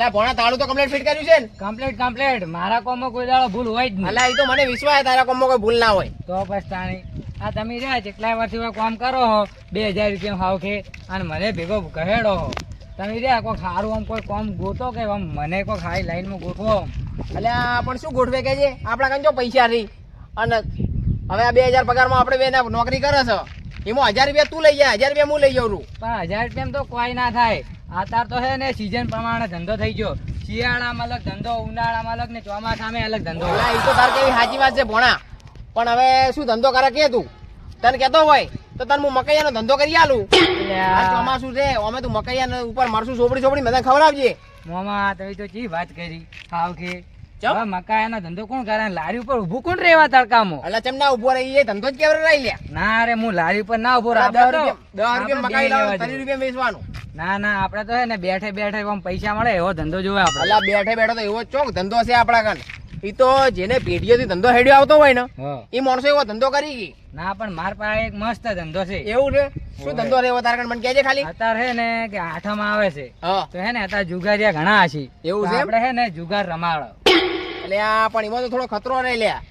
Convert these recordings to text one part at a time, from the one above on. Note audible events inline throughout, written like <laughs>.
અલ્યા ભોણા તાળું તો કમ્પ્લીટ ફિટ કર્યું છે ને. કમ્પ્લીટ કમ્પ્લીટ મારા કોમમાં કોઈ દાડો ભૂલ હોય જ નહીં. અલ્યા એ તો મને વિશ્વાસ છે તારા કોમમાં કોઈ ભૂલ ના હોય. તો પછી તાણી. આ તમે રહ્યા કેટલાય વર્ષથી કામ કરો હો બે હજાર રૂપિયા ભાવ કે અને મને ભેગો કહેડો હો. તમે રહ્યા કોઈ સારું આમ કોઈ કોમ ગોતો કે આમ મને કોઈ ખાઈ લાઈનમાં ગોઠવો અલ્યા પણ શું ગોઠવે કે છે? આપણા કંઈ જો પૈસા રહી અને હવે આ બે હજાર પગારમાં આપણે બે નોકરી કરે છે. એમાં હજાર રૂપિયા તું લઈ જાય હજાર રૂપિયા હું લઈ જાઉં પણ હજાર રૂપિયા તો કોઈ ના થાય. આ તાર તો હે ને સિઝન પ્રમાણે ધંધો થઈ ગયો. શિયાળામાં અલગ ધંધો ઉનાળામાં અલગ ને ચોમાસામાં અલગ ધંધો. એ તો તાર કેવી સાચી વાત છે ભોણા. પણ હવે શું ધંધો કરે કે તું? તને કહેતો હોય તો તને હું મકૈયાનો ધંધો કરી આલું. ચોમાસું છે અમે તું મકૈયા ઉપર મારશું ચોપડી ચોપડી બધા ખવડાવજે. મોમાં તમે તો ચી વાત કરી? ખાવ કે? હવે ધંધો કોણ કરે? લારી ઉપર ઊભું કોણ રહેવા તડકામાં? એટલે ચમ ના ઊભો રહી એ ધંધો જ કેવડે રહી લ્યા ના રે હું લારી ઉપર ના ઊભો રહું. દસ રૂપિયા દસ રૂપિયા આપણે મકાઈ લાવો લેવા ત્રીસ જેવું. રૂપિયા વેચવાનું. ના ના આપણે તો હે ને બેઠે બેઠે આમ પૈસા મળે એવો ધંધો જોવે આપણે. અલા બેઠે બેઠો તો એવો ચોક ધંધો છે આપણા કન ઈ તો જેને પેઢીઓથી ધંધો હેડ્યો આવતો હોય ને એ માણસો એવો ધંધો કરી ગઈ. ના પણ માર પાસે એક મસ્ત ધંધો છે. એવું છે? શું ધંધો રહેવો એવો તારા મને કહેજે ખાલી. અત્યારે હે ને કે આઠમ આવે છે. તો હે ને અત્યારે જુગારિયા ઘણા હશે. એવું છે? આપણે હે ને જુગાર રમાડો. એટલે પણ એમાં તો થોડો ખતરો રહે લ્યા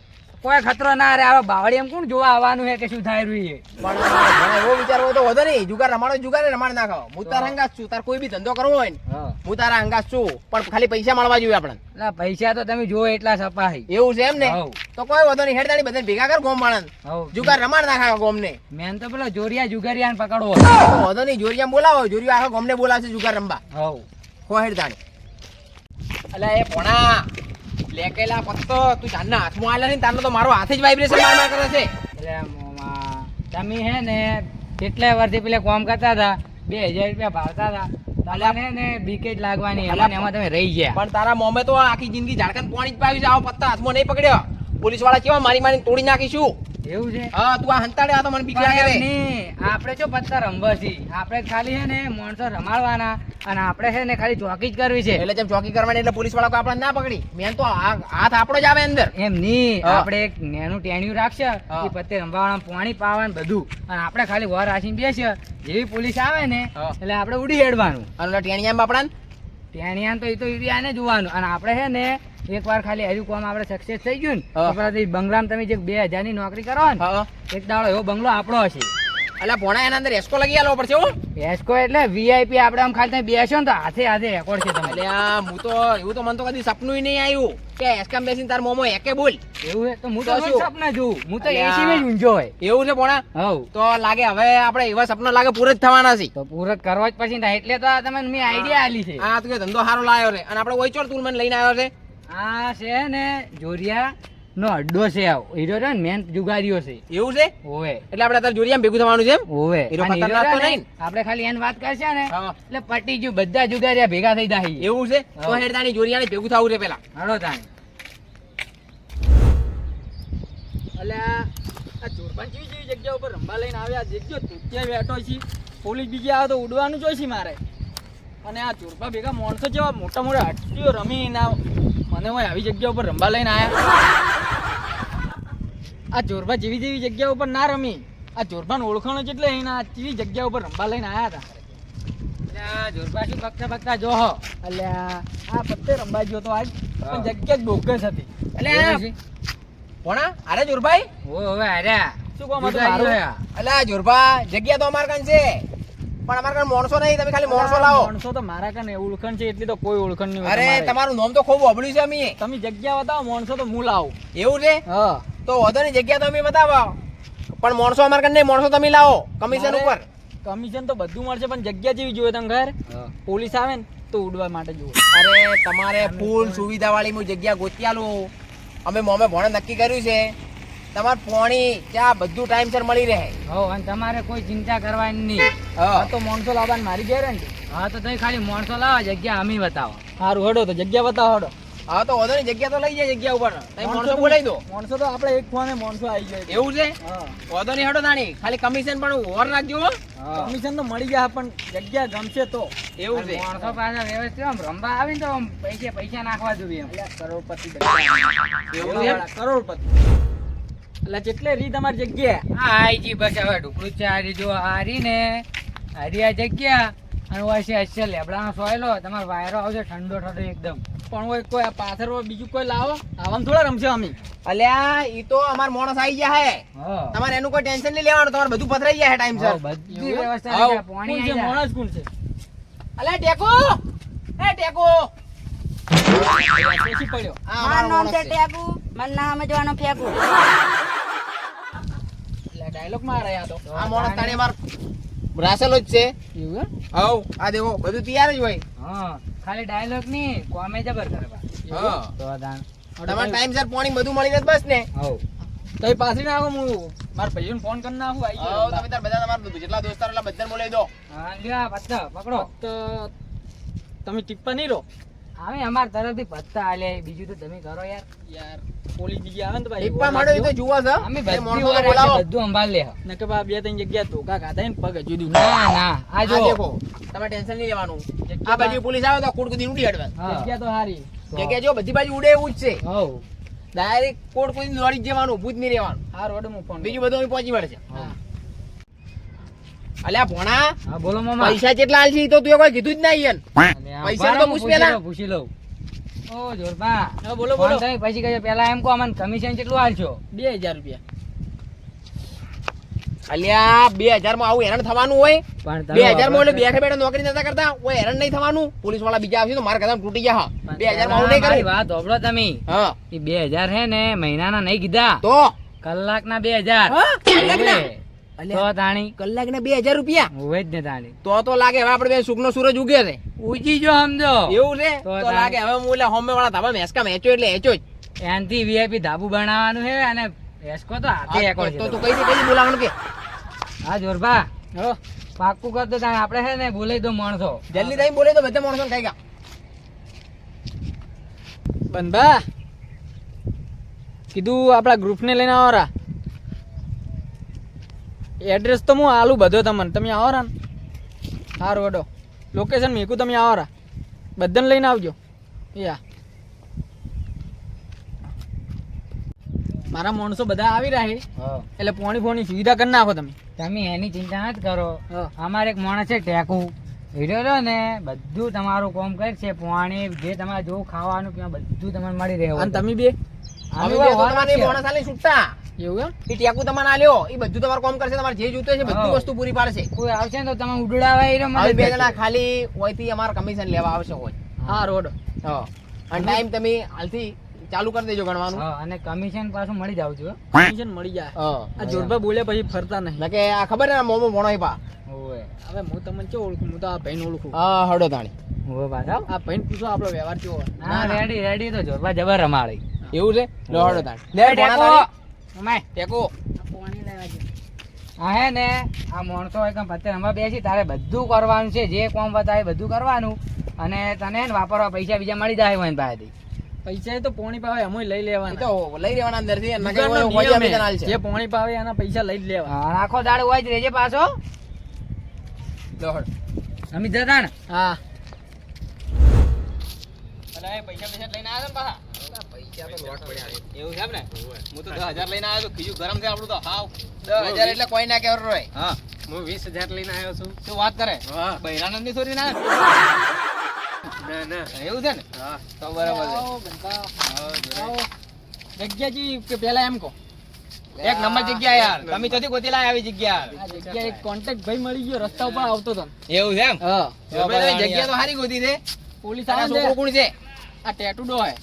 કોઈ ખતરો ના રે. આવે બાવળી એમ કોણ જોવા આવવાનું હે કે શું થાય રહ્યું છે? પણ એવો વિચારવો તો વધો નહીં. જુગાર રમાડો જુગાર રમાડ નાખો. હું તારા હંગાસ છું. તાર કોઈ બી ધંધો કરવો હોય ને હું. તારા હંગાસ છું. પણ ખાલી પૈસા મળવા જોઈએ આપણે ના પૈસા તો તમે જુઓ એટલા સપાહી. એવું છે એમ ને? તો કોઈ વધો નહીં. હેડતાડી બધા ભેગા કર ગોમ માણસ. જુગાર રમાડ નાખા ગોમ ને મેન તો પેલો જોરિયા જુગારિયાને પકડવો તો વધો નહીં. જોરિયા બોલાવો. જોરિયા આખો ગોમને બોલાવશે જુગાર રમવા. હવ. હો હેડતાડી અલ્યા એ પોણા લેકેલા પત્તો તું જાનના હાથમાં આલે ને તારનો તો મારો હાથ જ વાઇબ્રેશન માર માર કરે છે. એટલે મોમાં તમે હે ને કેટલા વર્ષથી પેલા કામ કરતા હતા? બે હજાર રૂપિયા ભાવતા હતા. તમને હે ને બીકે લાગવાની એમાં એમાં તમે રહી ગયા. પણ તારા મોમે તો આખી જિંદગી ઝાડખંડ પાણી જ પાવી છે આવો પત્તા હાથમાં નહીં પકડ્યો. પોલીસવાળા કેવા મારી મારી તોડી નાખીશું? એવું છે? હા તું આ હંતાડે આ તો મને બીક લાગે રે. આપણે જો પત્તા રમવા છી આપણે ખાલી હે ને માણસો રમાડવાના અને આપણે છે ને ખાલી ચોકી જ કરવી છે. એટલે જેમ ચોકી કરવાની એટલે પોલીસવાળા આપણે ના પકડી. મેન તો આ- હાથ આપણો જ આવે અંદર. એમ નહીં. આપણે એક નેનું ટેણિયું રાખશે. એ પત્તે રમવાવાળા પાણી પાવાનું બધું. અને આપણે ખાલી વર રાખીને બેસીએ જેવી પોલીસ આવે ને એટલે આપણે ઉડી હેડવાનું. અને ટેણિયામાં આપણાને ટેણિયાને તો એ તો આને જોવાનું. અને આપણે છે ને એકવાર ખાલી હજુ કોમ આપણે સક્સેસ થઈ ગયું ને પછી બંગલામાં તમે જે બે હજારની નોકરી કરો ને એક દાડો એવો બંગલો આપણો હશે. એટલે ભોણા એના અંદર એસ્કો લગી આલો પડશે હો. એસ્કો એટલે વીઆઈપી આપણે આમ ખાલી બેસો ને તો હાથે હાથે રેકોર્ડ છે તમે હું તો એવું તો મને તો કદી સપનું નહીં આવ્યું. કે એસ્કામ બેસીને તાર મોમો એકે બોલ. એવું છે? તો હું તો? સપના જોઉં. હું તો એસી માં જ ઊંઝો હોય એવું છે ભોણા હવ તો લાગે હવે આપણે એવા સપના લાગે પૂરા જ થવાના છે. તો પૂરક કરવા જ પછી થાય એટલે તો તમે મેં આઈડિયા આલી છે. આ તું ધંધો સારો લાવ્યો રે. અને આપણે ઓઈચોર તું મને લઈને આવ્યો છે. આ છે ને જોરિયા. નો અડ્ડો છે આવ. હીરો છે ને મેન જુગારીઓ છે. એવું છે? ઓવે એટલે આપણે તાર જોડિયામાં ભેગું થવાનું છે ઓવે હીરો ખતરનાક તો નહીં આપણે ખાલી એની વાત કરશે ને એટલે પટી ગયું બધા જુગારીયા ભેગા થઈ જાય એવું છે? તો હા. હેડતાની જોડિયાને ભેગું થવું છે પેલા. હાલો તાણ. અલ્યા આ ચોરપાન જેવી જેવી જગ્યા ઉપર રંબા લઈને આવ્યા. જગ્યો તું બેઠો છે. પોલીસ બીજી આવે તો ઉડવાનું જોઈશે મારે. અને આ ચોરપા ભેગા માણસો જેવા મોટા મોટા હટ્ટીઓ રમી ના મને હોય આવી જગ્યા ઉપર રંબા લઈને આવ્યા આ જોરબા જેવી જેવી જગ્યા ઉપર ના રમી. આ ચોરપાન ઓળખાણો એટલે એના જેવી જગ્યા ઉપર રમવા લઈને આવ્યા હતા. જોરબા શું આ પત્તે રમવા ગયો તો આજ. પણ જગ્યા જ બોગસ હતી. એટલે આ અરે જોરભાઈ? હવે શું કહો મતલબ એટલે આ જોરભા જગ્યા તો અમાર કાન છે. પણ અમાર કાન માણસો નહીં તમે ખાલી માણસો લાવો. માણસો તો મારા કને ઓળખણ છે એટલી તો કોઈ ઓળખણ નહીં અરે તમારું. નામ તો ખૂબ અભળ્યું છે અમે તમે જગ્યા બતાવો માણસો તો હું લાવું. એવું છે? હા. તો વધો ની જગ્યા તમે બતાવો. પણ માણસો અમારે કાન નહીં માણસો તમે લાવો કમિશન ઉપર. કમિશન તો બધું મળશે પણ જગ્યા જેવી જોઈએ તમે ઘર. પોલીસ આવે ને તો ઉડવા માટે જુઓ. અરે તમારે ફૂલ સુવિધા વાળી હું જગ્યા ગોતી આલું અમે મોમે ભણે નક્કી કર્યું છે. તમારે પોણી ચા બધું ટાઈમસર મળી રહે. હો અને તમારે કોઈ ચિંતા કરવાની નહીં. હા. તો માણસો લાવવાની મારી ગેરંટી. હા તો તમે ખાલી માણસો લાવો જગ્યા અમે બતાવો. સારું હડો તો જગ્યા બતાવો હડો. હા તો વધારે જગ્યા તો લઈ જાય જગ્યા ઉપર. માણસો બોલાવી દો. માણસો તો આપણે એક ફોને માણસો આવી જાય. એવું છે? વધો નહીં હટો તાણી. ખાલી કમિશન પણ ઓર રાખજો કમિશન તો મળી જાય પણ જગ્યા ગમશે તો. એવું છે. માણસો પાસે વ્યવસ્થિત આમ રમવા આવે ને તો આમ પૈસે પૈસા નાખવા જોઈએ. કરોડપતિ એવું છે? કરોડપતિ. એટલે જેટલે રી તમારી જગ્યા. હા આઈ જી બસ હવે ઢુકડું છે હારી જો હારી ને. હારી આ જગ્યા. અને હોય છે હશે લેબડાનો સોયલો. તમારો વાયરો આવશે ઠંડો ઠંડો એકદમ. પણ હોય કોઈ આ પાથર હોય બીજું કોઈ લાવો. આવામાં થોડા રમશે અમે. અલ્યા ઈ તો અમાર માણસ આવી ગયા હે. તમારે એનું કોઈ ટેન્શન નહીં લેવાનું તમારે બધું પથરાઈ જાય ટાઈમ સર. બધી વ્યવસ્થા પાણી છે? માણસ કોણ છે? અલ્યા ટેકો! એ ટેકો! પડ્યો? આ મારું અમારો નામ છે ટેકુ. મને ના સમજવાનું ફેંકું ડાયલોગ મારે આ આ માણસ તાણે અમાર રાસેલો જ છે. એવું હવ આ દેવો બધું તૈયાર જ હોય. હા. ખાલી ડાયલોગની કોમે જબર કરવા હા. તો દાન તમારે ટાઈમ સર પાણી બધું મળી રહે બસ ને? હવ. તો પાછી ના આવું હું. મારા ભાઈઓને ફોન કરી નાખું આવી ગયો તમે તાર બધા તમારા જેટલા દોસ્તારો એટલા બધા બોલાવી દો. હા લ્યો પત્તા પકડો. તો તમે ટીપ્પા નહીં રહો. અમે અમાર તરફથી ભત્તા આલે બીજું તો તમે કરો યાર. યાર પોલીસ બીજી આવે ને તો ભાઈ ટીપા માડો એ તો જુવા છે. અમે બધી વાર બોલાવો. બધું અંબાલ લે. નકે બા બે ત્રણ જગ્યા ધોકા ખાધા ને પગ હજુ ના ના. આ જો. દેખો તમે ટેન્શન નહીં લેવાનું. આ બાજુ પોલીસ આવે તો કોડ કુદી ઉડી હડવા જગ્યા તો હારી. જગ્યા જો બધી બાજુ ઉડે એવું જ છે. હવ ડાયરેક્ટ કોડ કુદી દોડી જવાનું ભૂત નહીં રહેવાનું. આ રોડ હું ફોન બીજું બધું પહોંચી વળશે. હા. અલ્યા ભોણા હા બોલો મામા. પૈસા કેટલા આલશી તો તું કોઈ કીધું જ નહીં યાર પૈસા તો પૂછ પેલા. પૂછી લઉં ઓ જોરબા હા બોલો બોલો. પછી કહે પેલા એમ કો અમને કમિશન કેટલું આલશો 2000 રૂપિયા. અલ્યા બે હજારમાં આવું હેરાન થવાનું હોય? પણ બે હજારમાં એટલે બેઠા બેઠા નોકરી નતા કરતા? ઓય હેરાન નહીં થવાનું? પોલીસવાળા બીજા આવશે તો મારા કદમ તૂટી ગયા. બે હજારમાં આવું નહીં કરું. વાત હોબળો તમે. હા. એ બે હજાર હે ને મહિનાના નહીં કીધા. તો? કલાકના બે હજાર. હા? તો તાણી. કલાક ને બે હજાર રૂપિયા. હોય જ ને તાણી. તો તો લાગે હવે આપડે બે સુખ સૂરજ ઉગે છે. ઉજી જો સમજો. એવું છે? તો તો લાગે હવે હું એટલે હોમે વાળા ધાબા મેસકા મેચો એટલે હેચો જ. એનથી વીઆઈપી ધાબુ બનાવવાનું છે અને એસ્કો તો હાથે હા, તો તું કઈ દે કઈ બોલાવાનું કે. હા જોરબા હો. પાક્કું કરતો તાણે આપણે છે ને બોલાઈ દો માણસો. જલ્દી થઈ બોલે તો બધા માણસો કઈ ગયા બંધા કીધું આપણા ગ્રુપને લઈને આવો રા એડ્રેસ તો હું આલું બધો તમને. તમે આવો રા ને સારું વડો લોકેશન મેકું તમે આવો રા બધાને લઈને આવજો. યા. મારા માણસો બધા આવી રહે એટલે પોણી ફોણી સુવિધા કરી નાખો તમે. તમે એની ચિંતા નથી કરો. અમારે એક માણસ છે ટેકુ. હીરો ને બધું તમારું કોમ કરશે પાણી જે તમારે જો ખાવાનું પીવાનું બધું તમને મળી રહે અને તમે બે? અમે બોનસ આલી છૂટતા. એવું એ ટેકુ તમારે આલ્યો. એ બધું તમારું કામ કરશે તમારે જે જોઈતું હશે બધી વસ્તુ પૂરી પાડશે. કોઈ આવશે તો તમે ઉડાડવા હીરો બે જણા ખાલી ઓયથી અમારા કમિશન લેવા આવશે હોય. હા. રોડ. હા. અને ટાઈમ તમે હાલથી ચાલુ કરી દેજો ગણવાનું. અને કમિશન પાછું મળી જાવ છું કમિશન મળી જાય. આ જોરબા બોલ્યા પછી ફરતા નહીં. નકે આ ખબર ને મોમો ભણો પા ઓવે હવે હું તમને ચો ઓળખું? હું તો આ ભાઈને ઓળખું. હા હડો તાણી. ઓવે પાછા આ ભાઈને પૂછો આપણો વ્યવહાર કેવો. હા રેડી રેડી તો જબર રમાડી. એવું છે? લો હડો તાણી. લે ટેકો. અમાય ટેકો. હા હે ને આ માણસો હોય કે પત્તે રમવા બેસી તારે બધું કરવાનું છે જે કોમ બતાવે બધું કરવાનું. અને તને વાપરવા પૈસા બીજા મળી જાય હોય પાસેથી. પૈસા તો પોણી પાવે એમ લઈ લેવાના. તો લઈ લેવાના. જે પોણી પાવે એના પૈસા લઈ જ લેવા આખો દાડો હોય જ રેજે પાછો. લો હડો અમી હા. પૈસા પૈસા લઈને આવ્યા ને પડ્યા એવું છે ને? હું તો દસ હજાર લઈને આવ્યો છું. ખીજું ગરમ છે આપણું તો. હાવ. દસ હજાર એટલે કોઈ ના કેવું રોય હા. હું વીસ હજાર લઈને આવ્યો છું. શું વાત કરે? બૈરાનંદની છોરી ના? ના ના. એવું છે ને? તો બરાબર છે. આવો, બંકા. આવો. જગ્યાજી કે પેલા એમ કહો. એક નંબર જગ્યા યાર. તમે ચોથી ગોતી લાય આવી જગ્યા આ જગ્યા એક કોન્ટેક્ટ ભાઈ મળી ગયો રસ્તા ઉપર આવતો તો. એવું છે એમ? હા. જગ્યા તો સારી ગોતી છે. પોલીસ આવે છોકરો છે કોણ છે? આ ટેટુડો હે.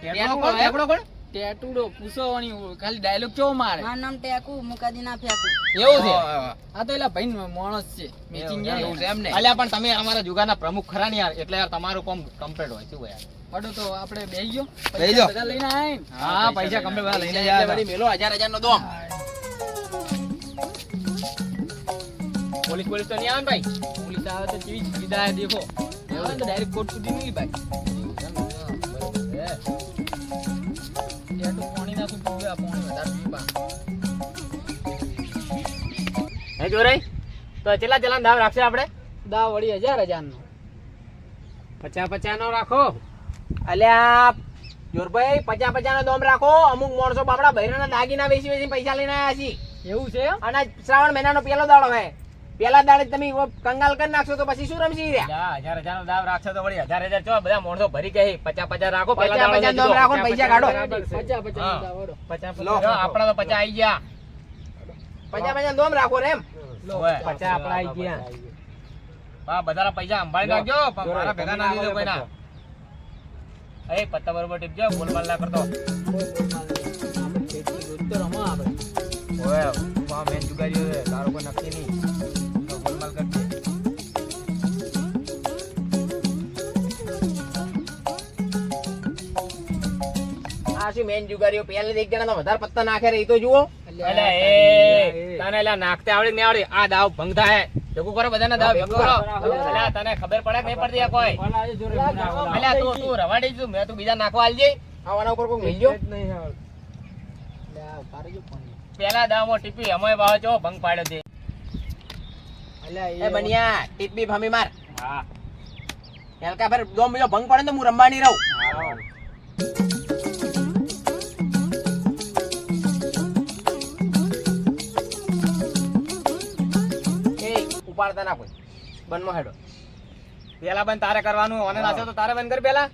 ટેકડો કોણ? ટેટુડો પૂછવાની ખાલી ડાયલોગ કેવો મારે? મારું નામ ટેકુ મુકાદી ના ફેંકું. એવું છે? આ તો એલા ભાઈ માણસ છે. મેચિંગ એવું છે એમ ને? અલ્યા પણ તમે અમારા જુગાના પ્રમુખ ખરા ને યાર. એટલે યાર તમારું કોમ કમ્પ્લીટ હોય. શું યાર? અડો તો આપણે બેહી ગયો. બેહી ગયો. બધા લઈને આયા હા પૈસા કમ્પ્લીટ લઈને પૈસા મેલો હજાર હજાર નો દો પોલીસ પોલીસ તો નહીં આવે ભાઈ? પોલીસ આવે તો કેવી સુવિધા દેખો એવું તો ડાયરેક્ટ કોર્ટ સુધી નહીં ભાઈ. ટેટુ પાણી નાખું પીવે આ પાણી વધારે પીવા હે જોરાઈ તો ચેલા ચેલા દાવ રાખશે આપણે? દાવ વળી હજાર હજાર પચાસ પચાસનો રાખો. અલ્યા જોરભાઈ પચાસ પચાસ નો દોમ રાખો. અમુક માણસો બાપડા ભૈરાના દાગીના વેચી વેચી પૈસા લઈને આવ્યા છે. એવું છે અને શ્રાવણ મહિનાનો પહેલો દાડો હે પેલા દાડે તમે કંગાલ કરી નાખશો તો પછી શું રમશી રહ્યા? હજાર હજાર નો દાવ રાખશો તો વળી હજાર હજાર ચો બધા મોણસો ભરી કે પચાસ પચાસ રાખો પચાસ પચાસ દાવ રાખો પૈસા કાઢો. પચાસ પચાસ લો. આપણા તો પચાસ આઈ ગયા. પચાસ પચાસ દોમ રાખો ને એમ. ઓવે. પચાસ આપણા આવી ગયા. હા બધા પૈસા સંભાળી. નાખજો મારા ભેગા ના લીધો કોઈના. એ પત્તા બરોબર ટીપજો બોલબાલ ના કરતો. રમો મેન તારો કોઈ નક્કી નહીં. આ મેન જુગારીઓ પેલા એક જણા વધારે પત્તા નાખે રહી તો જુઓ. અલે એ તને એલા નાખતે આવડે નહીં આવડે? આ દાવ ભંગ થાય ભેગું કરો બધાને દાવ ભેગું કરો. અલા તને ખબર પડે કે નહીં પડતી આ કોઈ. અલ્યા તું તું રવાડી છું. મેં તું બીજા નાખવા આલજે. આવાના ઉપર કોઈ મિલજો. પેલા દાવમાં ટીપી અમે ભાવ ચો ભંગ પાડ્યો છે અલ્યા એ બનિયા ટીપી ભમી માર. હા. એલકા ફેર દોમ બીજો ભંગ પડે ને તો હું રમવા નહીં રહું. ઉપાડતા ના કોઈ. બનમાં હેડો. પેલા બંધ તારે કરવાનું અને નાખ્યો તો તારે બંધ કર પેલા.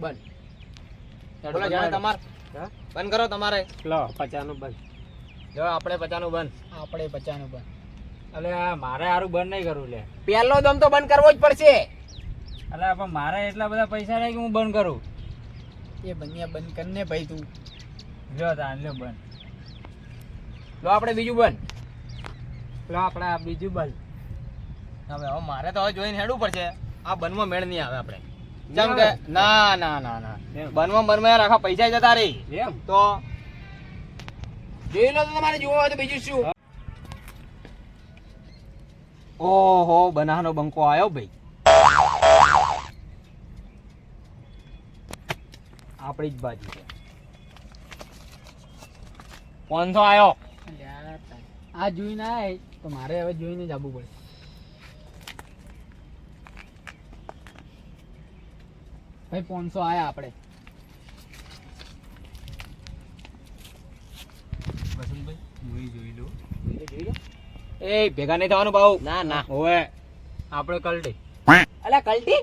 બન. બોલો જાણે તમાર. હા? બંધ કરો તમારે. લો પચાનું બંધ. જો આપણે પચાનું બંધ આપણે પચાનું પણ અલે મારે હારું બંધ નહીં કરવું લે. પહેલો દમ તો બંધ કરવો જ પડશે. અલે પણ મારે એટલા બધા પૈસા નહીં કે હું બંધ કરું? એ બન્યા બંધ કરીને ભાઈ તું. જો તાન લે બંધ લો આપણે બીજું બંધ લો આપણે આ બીજું બંધ હવે હવે મારે તો હવે જોઈને હેડવું પડશે. આ બનમાં મેળ નહીં આવે આપણે. જેમ કે ના ના ના ના. બનવા બનમાં બનમાં આખા પૈસા જતા રહી. એમ. તો જોઈ લો તો તમારે જોવો હોય તો બીજું શું? ઓહો બનાનો બંકો આવ્યો ભાઈ. આપણી જ બાજુ છે. પાંચસો આવ્યો આ જોઈને આય. તો મારે હવે જોઈને જ આવવું પડે ભાઈ પાંચસો આયા આપણે. એ ભેગા નહીં થવાનું ભાવ ના ના. ઓવે આપણે કલટી. અલ્યા કલ્ટી?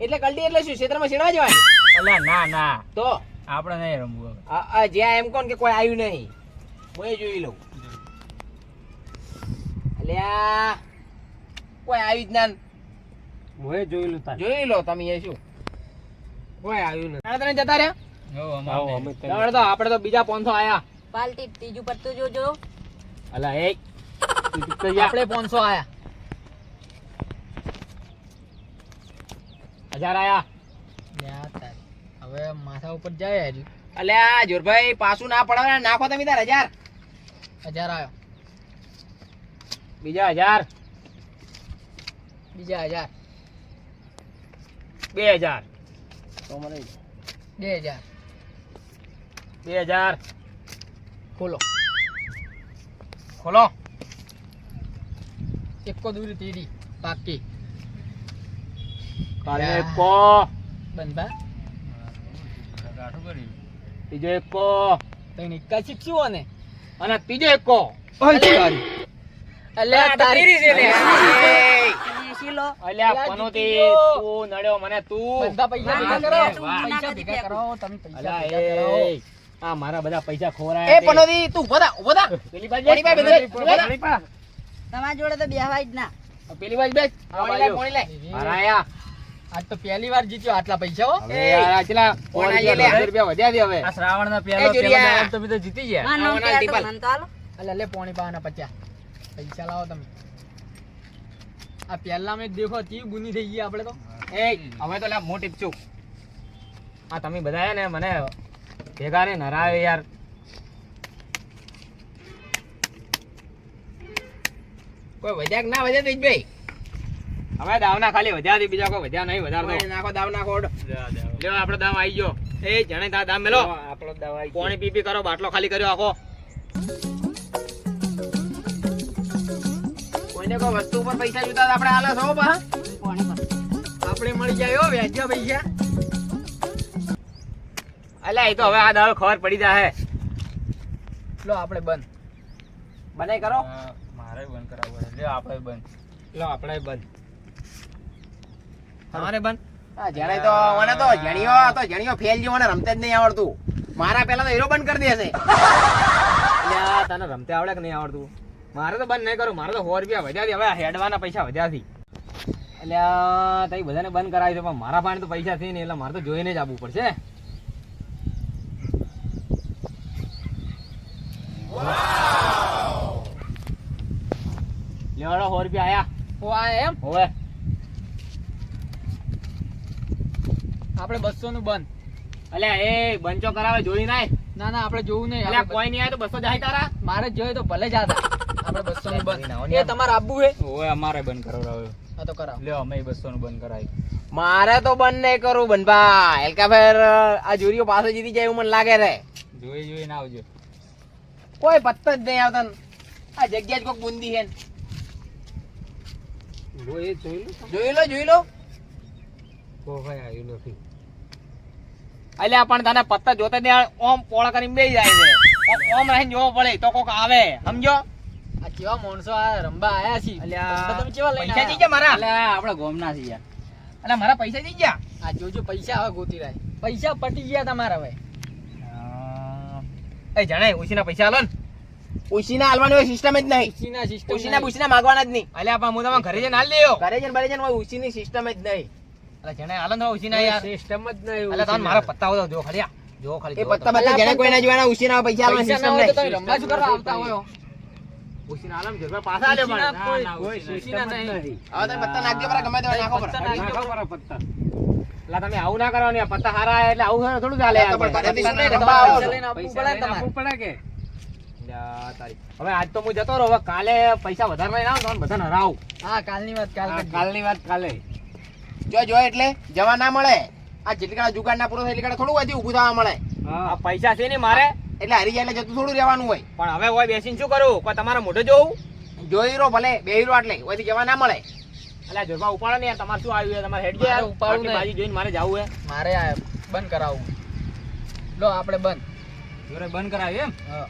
એટલે કલ્ટી એટલે શું? ક્ષેત્રમાં સીણવા જવાની? અલ્યા ના ના. તો? આપણે નહીં રમવું હવે. જ્યાં એમ કોણ કે કોઈ આવ્યું નહીં? હું એ જોઈ લઉં. અલ્યા કોઈ આવ્યું જ ના. હું એ લઉં જોઈ લો તમે એ શું? કોઈ આવ્યું નથી. તને જતા રહ્યા? આવો, અમે. તને- તમારે તો આપણે તો બીજા પાંચસો આયા. પાલટી ત્રીજું પત્તું જોજો. અલા એ <laughs> આપણે પાંચસો આયા. હજાર આયા. હવે માથા ઉપર જાય હજુ. અલ્યા જોરભાઈ પાછું ના પડાવે નાખો તમે તાર હજાર. હજાર આવ્યો બીજા હજાર. બીજા હજાર. બે હજાર. બે હજાર. બે હજાર. ખોલો. ખોલો. એકો દૂરી તીરી પાકી. કાલે એકો. બંધા. બીજો એકો. તને એકા શીખશું ને અને ત્રીજો એકો. અલ્યા. તારી <laughs> અલ્યા અલ્યા, પનોતી. તું નડ્યો મને તું. બધા પૈસા ભેગા કરો. પૈસા ભેગા કરો. તમે પૈસા ભેગા કરો. આ મારા બધા પૈસા એ ખોરાયા છે. પનોતી તું ઊભો થા ઊભો થા. પેલી બાજુ પાણી પાય બધે. પાણી પા. તમારા જોડે તો બેહવાય જ ના. પેલી બાજુ બેસ. આ પાણી લાય લે આયા. આજ તો પહેલી વાર જીત્યો આટલા પૈસા હો. એ આટલા આ લે કોણ સો આયા લે? રૂપિયા વધ્યા દે હવે. આ શ્રાવણ નો પહેલો પહેલો તમે તો જીતી ગયા. મને તો હાલો અલ્યા લે પોણી પાવાના પચાસ. પૈસા લાવો તમે. આ પહેલા મેં દેખો તી ગુની થઈ ગઈ આપણે તો. એ હવે તો લા મોટી ટીપચું આ તમે બધા ને મને ભેગા ને નરાવે યાર. કોઈ વધ્યા કે ના વધ્યા તેજભાઈ હવે દાવના ખાલી વધ્યા હતી બીજા કોઈ વધ્યા નહીં વધારતો નાખો દાવ નાખો. લ્યો આપણો દામ આવી ગયો. એ જણે તા દામ મેલો. આપણો દવા પાણી પી પી કરો બાટલો ખાલી કર્યો આખો. કોઈને કોઈ વસ્તુ ઉપર પૈસા જોતા આપણે હાલે છો બા આપણે મળી જાય હો વ્યાજ્યા પૈસા. અલ્યા એ તો હવે આ દાવ ખબર પડી જાય લો આપણે બંધ. મને કરો. મારે બંધ કરાવવું લ્યો આપણે બંધ. લો આપણે બંધ. તમારે બંધ? જણાય તો મને તો જણીઓ તો જણીઓ ફેલ જેવો મને રમતા જ નહીં આવડતું. મારા પેલા તો હીરો બંધ કરી દેશે. તને રમતે આવડે કે નહીં આવડતું? મારે તો બંધ નહીં કરું. મારે તો સો રૂપિયા વધ્યા હવે હેડવાના પૈસા વધ્યા છે. એટલે તઈ બધાને બંધ કરાવી છે. પણ મારા પાસે તો પૈસા છે નહીં એટલે મારે તો જોઈને જ આવવું પડશે. લેવાડો સો રૂપિયા આયા. ઓ આ એમ હોવે. આપણે બસો નું બંધ. અલ્યા એ બંચો કરાવે જોઈ નાય. ના ના આપણે જોવું નહીં. અલ્યા કોઈ નહીં આવે તો બસો જાય તારા. મારે જોઈએ તો ભલે જ હતા આપણે બસો નું બંધ એ તમારે આબુ હે? ઓય અમારે બંધ કરાવ્યો હા તો કરાવ. લ્યો અમે બસો નું બંધ કરાવી. મારે તો બંધ નહીં કરું બનભા એલકા ફેર આ જોરીઓ પાસે જીતી જાય એવું મને લાગે રે. જોઈ જોઈને આવજો. કોઈ પત્તા જ નહીં આવતા આ જગ્યા જ કોક બુંદી છે જોઈ જોઈ જોઈ લો જોઈ લો. લો ભાઈ આવ્યું નથી. અલ્યા પણ તને પત્તા જોતા નહીં. ઓમ પોળા કરીને બેસી જાય છે. ઓમ- ઓમ રહીને જોવો પડે તો કોક આવે. સમજો? આ કેવા માણસો આ રંબા આયા છે. અલ્યા. તમે કેવા લઈને પૈસા જઈ ગયા મારા? અલ્યા આપણે ગોમના છીએ અલ્યા મારા પૈસા જઈ ગયા? આ જોજો પૈસા હવે ગોતી રહ્યા. પૈસા પટી ગયા તમારા હવે. એ જણાય ઉસીના પૈસા આલો ને. ઉશીના આલવાની હોય સિસ્ટમ જ નહીં. ઉશીના સિસ્ટમ ઉશીના બુશીના માગવાના જ નહીં. અલ્યા પણ હું તમારા ઘરે જઈને આલ લ્યો ઘરે જઈને ભલે જઈને હોય સિસ્ટમ જ નહીં. અલ્યા જણાય આલો ને ઉસીના યાર. સિસ્ટમ જ નહીં અલ્યા તમે મારા પત્તા હોય જો ખાલી જો ખાલી એ પત્તા તમે. બત્તા જેને જોવાના ઉશીના પૈસા આલવાની સિસ્ટમ નહીં. રંબા શું કરવા આવતા હોય ઉસીના પાછા. કોઈ- સિસ્ટમ જ નહીં. હવે તમે પત્તા નાખજો બરા ગમે તે નાખો પત્તા નાખો બરા પત્તા. અલ્યા તમે આવું ના કરવાની પત્તા હારા એટલે આવું થોડું ચાલે તો પૈસા પડે કે? હવે આજ તો હું જતો રહો. હવે કાલે પૈસા વધારે નહીં આવું તો બધાને હરાવું. હા કાલની વાત કાલ કાલની વાત કાલે. જો જો એટલે જવા ના મળે. આ જેટલી કાળા જુગાડ ના પૂરો થાય એટલી કાળા થોડું વધુ ઊભું થવા મળે. પૈસા છે ને મારે? એટલે હારી જાય એટલે જતું થોડું રહેવાનું હોય. પણ હવે હોય બેસીને શું કરું? કોઈ તમારા મોઢે જોવું જોઈ રહો ભલે બે હીરો આટલે ઓયથી જવા ના મળે. એટલે જોરબા ઉપાડો ને યાર તમારે શું આવ્યું છે તમારે હેડ યાર ઉપાડું આટલી બાજી જોઈને મારે જાવું હે. મારે આ બંધ કરાવવું. લો આપણે બંધ. જોરે બંધ કરાવી એમ? હા.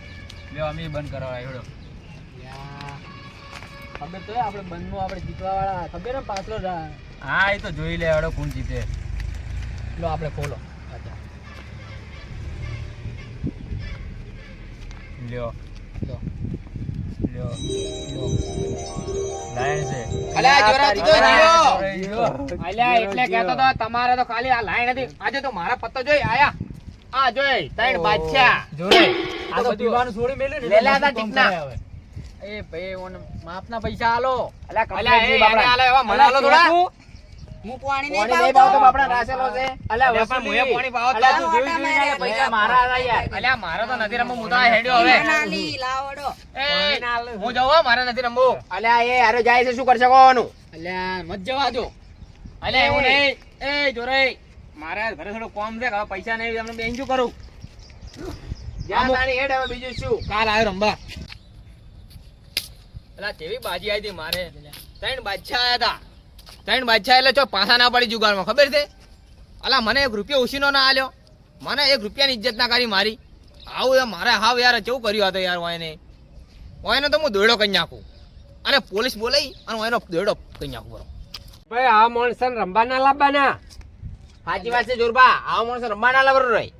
લ્યો અમે બંધ કરાવાય હેડો. ખબર તો હે આપણે બંધનું આપણે જીતવા વાળા ખબર ને પાછલો હા એ તો જોઈ લે હેડો કોણ જીતે. લો આપણે ખોલો લ્યો લો લ્યો લાઈન છે અલ્યા જોરા તું તો જીવો જીવો. અલ્યા એટલે કહેતો તો તમારે તો ખાલી આ લાઈન હતી. આજે તો મારા પત્તો જોઈ આયા. આ જોઈ ત્રણ બાદશાહ. જોરે આ તો પીવાનું છોડી મેલ્યું ને લેલા હતા ટીકના. હવે. એ ભાઈ ઓને માપના પૈસા આલો. અલ્યા અલ્યા એ આલે એવા મને આલો થોડા. હું પાણી નહીં પાણી નહીં પાવતો. પાવતો બાપડા રાસેલો છે. અલ્યા અલ્યા મુએ પાણી પાવો તો તું તું જોઈ જોઈ જોઈને જોઈને પૈસા મારા આલા યાર અલ્યા મારે તો નથી રમવું હું તો હેડ્યો હવે. નાલી, લાવડો. એ હું જવું મારે નથી રમવું. અલ્યા એ હારે જાય છે શું કરશે કોનું અલ્યા મત જવા દો. અલ્યા એવું નહીં. એ જોરે મારે ઘરે થોડું કોમ છે હવે પૈસા નહીં તમને બેન શું કરું? જ્યાં તારી હેડ હવે બીજું શું? કાલ આવ્યો રંબા પેલા કેવી બાજી આવી હતી મારે. ત્રણ બાદશાહ હતા. ત્રણ બાદશાહ એટલે ચો પાછા ના પડી જુગારમાં, ખબર છે? અલા, મને એક રૂપિયો ઉછીનો ના આલ્યો. મને એક રૂપિયાની ઇજ્જત ના કરી મારી. આવું મારે હાવ યાર, કેવું કર્યું હતું યાર વાયને? વાયને તો હું દોડો કરી નાખું. અને પોલીસ બોલાઈ અને વાયનો દોડો કરી નાખું બરો. ભાઈ આ માણસને રંબા ના લાવવાના. સાચી વાત છે, જોરબા. આ માણસ રમવાના લાવરો રહે.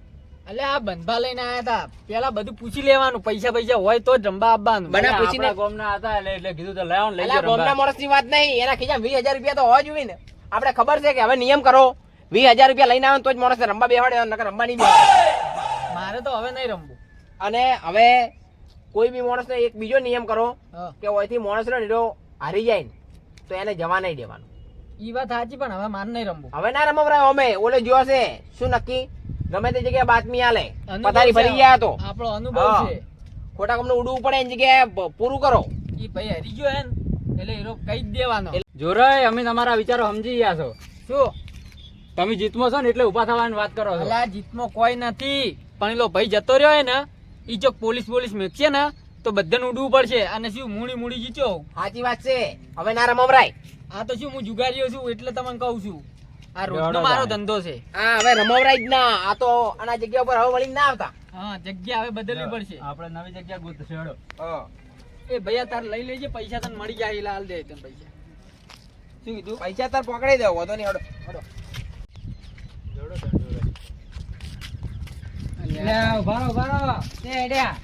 અલ્યા આ બંધા લઈને આયા હતા પેલા બધું પૂછી લેવાનું પૈસા પૈસા હોય તો જ રંબા આપવાનું. બના પૂછીને- ગોમના હતા એટલે એટલે કીધું તો લાવો લઈ અલ્યા ગોમના. માણસની વાત નહીં. એના ખીચા વીસ હજાર રૂપિયા તો હોવા જોઈએ ને. આપણે ખબર છે કે હવે નિયમ કરો. વીસ હજાર રૂપિયા લઈને આવે તો જ માણસને રમવા બેહાડે નકર રમવા નહીં બેહાડે મારે તો હવે નહીં રમવું. અને હવે કોઈ બી માણસને એક બીજો નિયમ કરો કે ઓયથી માણસ ને નીરો હારી જાય ને તો એને જવા નહીં દેવાનું. ઈ વાત સાચી પણ હવે મારે નહીં રમવું. હવે ના રમવરાય અમે. ઓલે જોશે છે. શું નક્કી? ગમે તે જગ્યાએ બાતમી આલે. પથારી. ફરી ગયા તો. આપણો અનુભવ છે. ખોટા કમનું ઉડવું પડે એની જગ્યાએ પૂરું કરો. ઈ ભાઈ હરી ગયો હે એટલે હીરો કઈ જ દેવાનો. જોરાય અમે તમારા વિચારો સમજી ગયા છો. શું? તમે જીતમો છો ને એટલે ઊભા થવાની વાત કરો છો. જીતમો જીતમાં કોઈ નથી. પણ એલો ભાઈ જતો રહ્યો ને ઈ જો પોલીસ પોલીસ મેકશે ને તો બધાને ઉડવું પડશે. અને શું મૂડી મૂડી જીત્યો? સાચી વાત છે. હવે ના રમવરાય આ તો શું હું જુગારીઓ છું એટલે તમને કહું છું. આ રોજનો મારો ધંધો છે. હા હવે રમવરાય જ ના આ તો આના જગ્યા ઉપર હવે વળી ના આવતા. હા જગ્યા હવે બદલવી પડશે. આપણે નવી જગ્યા ગોતશું હેડો. એ ભૈયા તાર લઈ લેજે પૈસા તને મળી જાય એટલે હાલ દે તને પૈસા. શું કીધું? પૈસા તાર પકડાઈ દેવો વાંધો નહીં હડો હડો. લે ઊભા રહો, ઊભા રહો. તે હેડ્યા.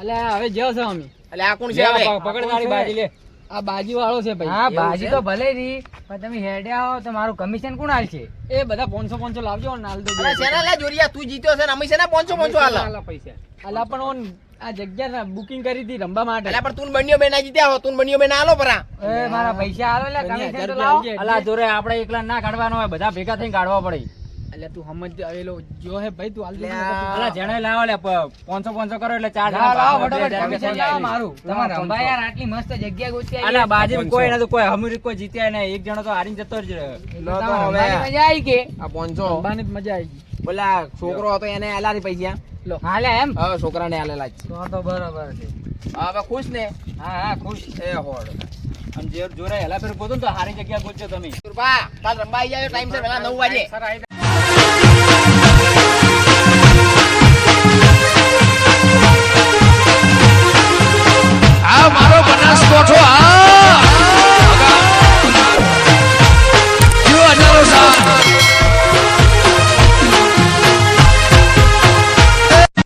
અલ્યા હવે જ્યો છો અમે. એટલે આ કોણ છે પકડ તારી બાજી લે. આ બાજી વાળો છે ભાઈ. હા બાજી તો ભલે રહી પણ તમે હેડ્યા હો તો મારું કમિશન કોણ હાલશે એ બધા પોનસો પોનસો લાવજો ને હાલ દો અરે શેના લે જોરિયા તું જીત્યો છે ને અમે શેના પાંચસો પાંચસો હાલ આલા. પૈસા. અલા પણ ઓન આ જગ્યા બુકિંગ કરી હતી રમવા માટે. એટલે પણ તું બન્યો બેન આ જીત્યા હો તું ને બન્યો બેન આલો પરા. એ મારા પૈસા આલો લે કમિશન તો લાવો. અલા જોરે આપણે એકલા ના કાઢવાનો હોય બધા ભેગા થઈને કાઢવા પડે. એટલે તું સમજ આવેલો જો હે ભાઈ તું લે અલા જેણે લાવો લે પાંચસો પાંચસો કરો એટલે ચાર જણા લાવો, ફટાફટ મારું. તમારે ભાઈ યાર આટલી મસ્ત જગ્યા ગોતી આવી. અલા, બાજી કોઈ કોઈ તો કોઈ હમીર કોઈ જીત્યા નહીં. એક જણો તો હારીને જતો જ રહ્યો. લો તો હવે. મજા આવી કે? આ 500 અંબાની મજા આવી બોલા છોકરો હતો એને આલારી પૈસા લો હાલે એમ? હા છોકરાને આલેલા જ. તો તો બરોબર છે. હવે ખુશ ને? હા હા ખુશ. એ હોડ. અને જે જોરે હેલા ફેર ગોતો ને તો હારી જગ્યા ગોતજો તમે. બા કાલ રંબા આવી ટાઈમ સર પેલા નવ વાગે. સર, આઈ આ મારો બનાસકોઠો આ! જો અનારો સાહેબ